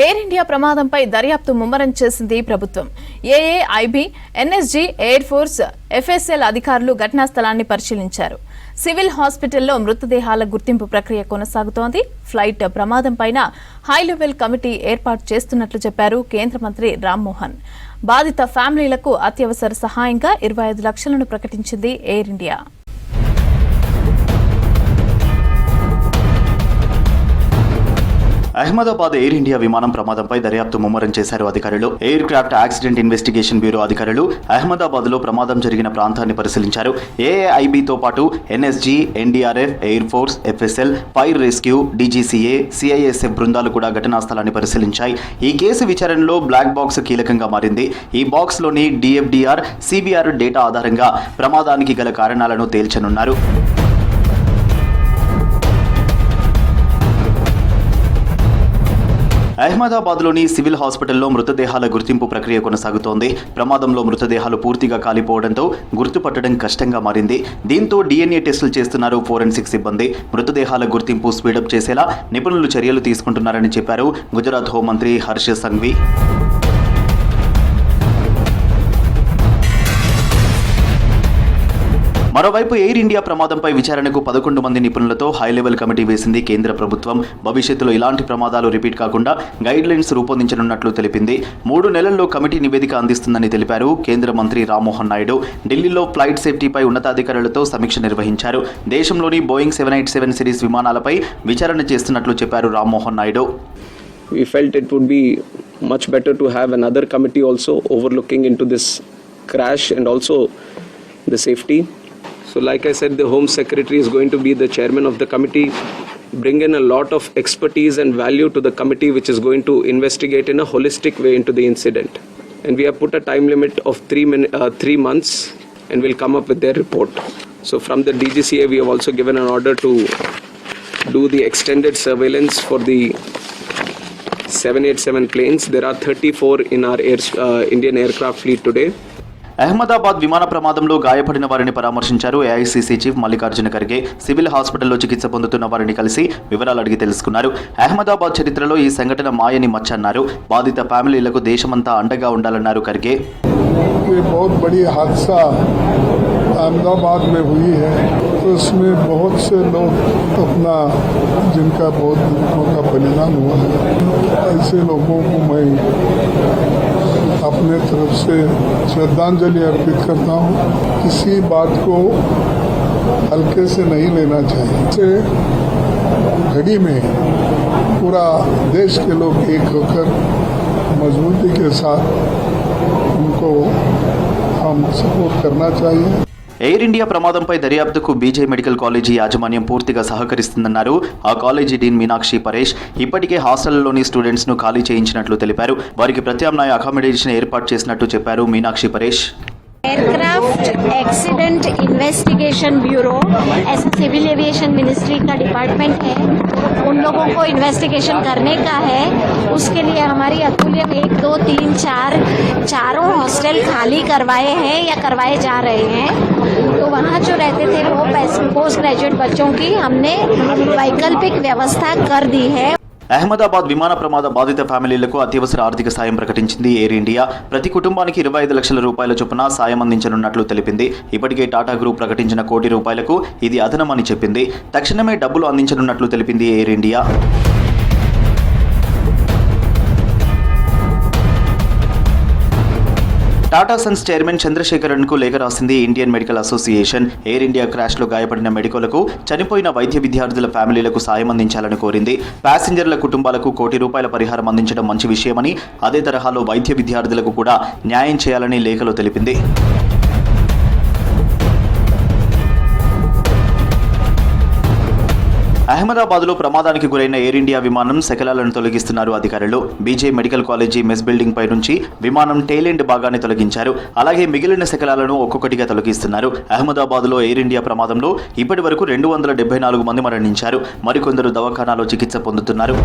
Air India ప్రమాదంపై దర్యాప్తు ముమ్మరం చేసింది ప్రభుత్వం. AAIB NSG air force FSL అధికారులు ఘటనా స్థలాన్ని పరిశీలించారు. సివిల్ హాస్పిటల్లో మృతదేహాల గుర్తింపు ప్రక్రియ కొనసాగుతోంది. ఫ్లైట్ ప్రమాదం పైన కమిటీ ఏర్పాటు చేస్తున్నట్లు చెప్పారు కేంద్ర మంత్రి రామ్మోహన్. బాధిత ఫ్యామిలీలకు అత్యవసర సహాయంగా ఇరవై ఐదు లక్షలను ప్రకటించింది Air India. Ahmedabad Air India విమానం ప్రమాదంపై దర్యాప్తు ముమ్మరం చేశారు అధికారులు. Aircraft accident investigation bureau అధికారులు అహ్మదాబాద్లో ప్రమాదం జరిగిన ప్రాంతాన్ని పరిశీలించారు. ఏఐబితో పాటు NSG NDRF air force FSL fire rescue DGCA CISF బృందాలు కూడా ఘటనా స్థలాన్ని పరిశీలించాయి. ఈ కేసు విచారణలో బ్లాక్ బాక్స్ కీలకంగా మారింది. ఈ బాక్స్లోని డిఎఫ్డిఆర్ సిబిఆర్ డేటా ఆధారంగా ప్రమాదానికి గల కారణాలను తేల్చనున్నారు. అహ్మదాబాద్లోని సివిల్ హాస్పిటల్లో మృతదేహాల గుర్తింపు ప్రక్రియ కొనసాగుతోంది. ప్రమాదంలో మృతదేహాలు పూర్తిగా కాలిపోవడంతో గుర్తుపట్టడం కష్టంగా మారింది. దీంతో డిఎన్ఏ టెస్టులు చేస్తున్నారు ఫోరెన్సిక్ సిబ్బంది. మృతదేహాల గుర్తింపు స్పీడప్ చేసేలా నిపుణులు చర్యలు తీసుకుంటున్నారని చెప్పారు. గుజరాత్ హోంమంత్రి హర్ష సంఘ్వి. మరోవైపు ఎయిర్ ఇండియా ప్రమాదంపై విచారణకు పదకొండు మంది నిపుణులతో హై లెవెల్ కమిటీ వేసింది కేంద్ర ప్రభుత్వం. భవిష్యత్తులో ఇలాంటి ప్రమాదాలు రిపీట్ కాకుండా గైడ్ లైన్స్ రూపొందించనున్నట్లు తెలిపింది. మూడు నెలల్లో కమిటీ నివేదిక అందిస్తుందని తెలిపారు. కేంద్ర మంత్రి రామ్మోహన్ నాయుడు ఢిల్లీలో ఫ్లైట్ సేఫ్టీపై ఉన్నతాధికారులతో సమీక్ష నిర్వహించారు. దేశంలోని Boeing seven eight seven series విమానాలపై విచారణ చేస్తున్నట్లు చెప్పారు Rammohan Naidu. We felt it would be much better to have another committee also overlooking into this crash and also the safety. So, like I said, the Home Secretary is going to be the chairman of the committee, bring in a lot of expertise and value to the committee, which is going to investigate in a holistic way into the incident. And we have put a time limit of three, min- uh, three months and we'll come up with their report. So, from the DGCA, we have also given an order to do the extended surveillance for the 787 planes. There are 34 in our air, uh, Indian aircraft fleet today. Ahmedabad విమాన ప్రమాదంలో గాయపడిన వారిని పరామర్శించారు AICC chief Mallikarjuna Kharge civil హాస్పిటల్లో చికిత్స పొందుతున్న వారిని కలిసి వివరాలు అడిగి తెలుసుకున్నారు అహ్మదాబాద్ చరిత్రలో ఈ సంఘటన మాయని మచ్చన్నారు బాధిత ఫ్యామిలీలకు దేశమంతా అండగా ఉండాలన్నారు ఖర్గే ये बहुत बड़ी हादसा अहमदाबाद में हुई है तो इसमें बहुत से लोग अपना जिनका बहुत दुखों का बलिदान हुआ है ऐसे लोगों को मैं अपने तरफ़ से श्रद्धांजलि अर्पित करता हूँ। किसी बात को हल्के से नहीं लेना चाहिए। घड़ी में पूरा देश के लोग एक होकर मजबूती के साथ उनको हम सपोर्ट करना चाहिए। ఎయిర్ ఇండియా ప్రమాదంపై దర్యాప్తుకు బీజే మెడికల్ కాలేజీ యాజమాన్యం పూర్తిగా సహకరిస్తుందన్నారు ఆ కాలేజీ డీన్ మీనాక్షి పరేష్ ఇప్పటికే హాస్టళ్లలోని స్టూడెంట్స్ ను ఖాళీ చేయించినట్లు తెలిపారు వారికి ప్రత్యామ్నాయ అకామిడేషన్ ఏర్పాటు చేసినట్టు చెప్పారు Meenakshi Paresh aircraft accident investigation bureau ऐसा सिविल एविएशन मिनिस्ट्री का डिपार्टमेंट है उन लोगों को इन्वेस्टिगेशन करने का है। उसके लिए हमारी अतुल्य एक, दो, तीन, चार, चारों हॉस्टल खाली करवाए हैं या करवाए जा रहे हैं। तो वहाँ जो रहते थे वो पोस्ट ग्रेजुएट बच्चों की हमने वैकल्पिक व्यवस्था कर दी है। అహ్మదాబాద్ విమాన ప్రమాద బాధిత ఫ్యామిలీలకు అత్యవసర ఆర్థిక సాయం ప్రకటించింది ఎయిర్ ఇండియా. ప్రతి కుటుంబానికి ఇరవై ఐదు లక్షల రూపాయల చొప్పున సాయం అందించనున్నట్లు తెలిపింది. ఇప్పటికే టాటా గ్రూప్ ప్రకటించిన కోటి రూపాయలకు ఇది అదనమని చెప్పింది. తక్షణమే డబ్బులు అందించనున్నట్లు తెలిపింది Air India. Tata Sons chairman చంద్రశేఖరన్కు లేఖ రాసింది Indian medical association. Air India క్రాష్లో గాయపడిన మెడికోలకు చనిపోయిన వైద్య విద్యార్థుల ఫ్యామిలీలకు సాయం అందించాలని కోరింది. ప్యాసింజర్ల కుటుంబాలకు కోటి రూపాయల పరిహారం అందించడం మంచి విషయమని అదే తరహాలో వైద్య విద్యార్థులకు కూడా న్యాయం చేయాలని లేఖలో తెలిపింది. అహ్మదాబాద్లో ప్రమాదానికి గురైన ఎయిర్ ఇండియా విమానం శకలాలను తొలగిస్తున్నారు అధికారులు. BJ medical college mess building పై నుంచి విమానం టెయిల్ ఎండ్ భాగాన్ని తొలగించారు. అలాగే మిగిలిన శకలాలను ఒక్కొక్కటిగా తొలగిస్తున్నారు. అహ్మదాబాద్లో ఎయిర్ ఇండియా ప్రమాదంలో ఇప్పటి వరకు రెండు వందల డెబ్బై నాలుగు మంది మరణించారు. మరికొందరు దవాఖానాలో చికిత్స పొందుతున్నారు.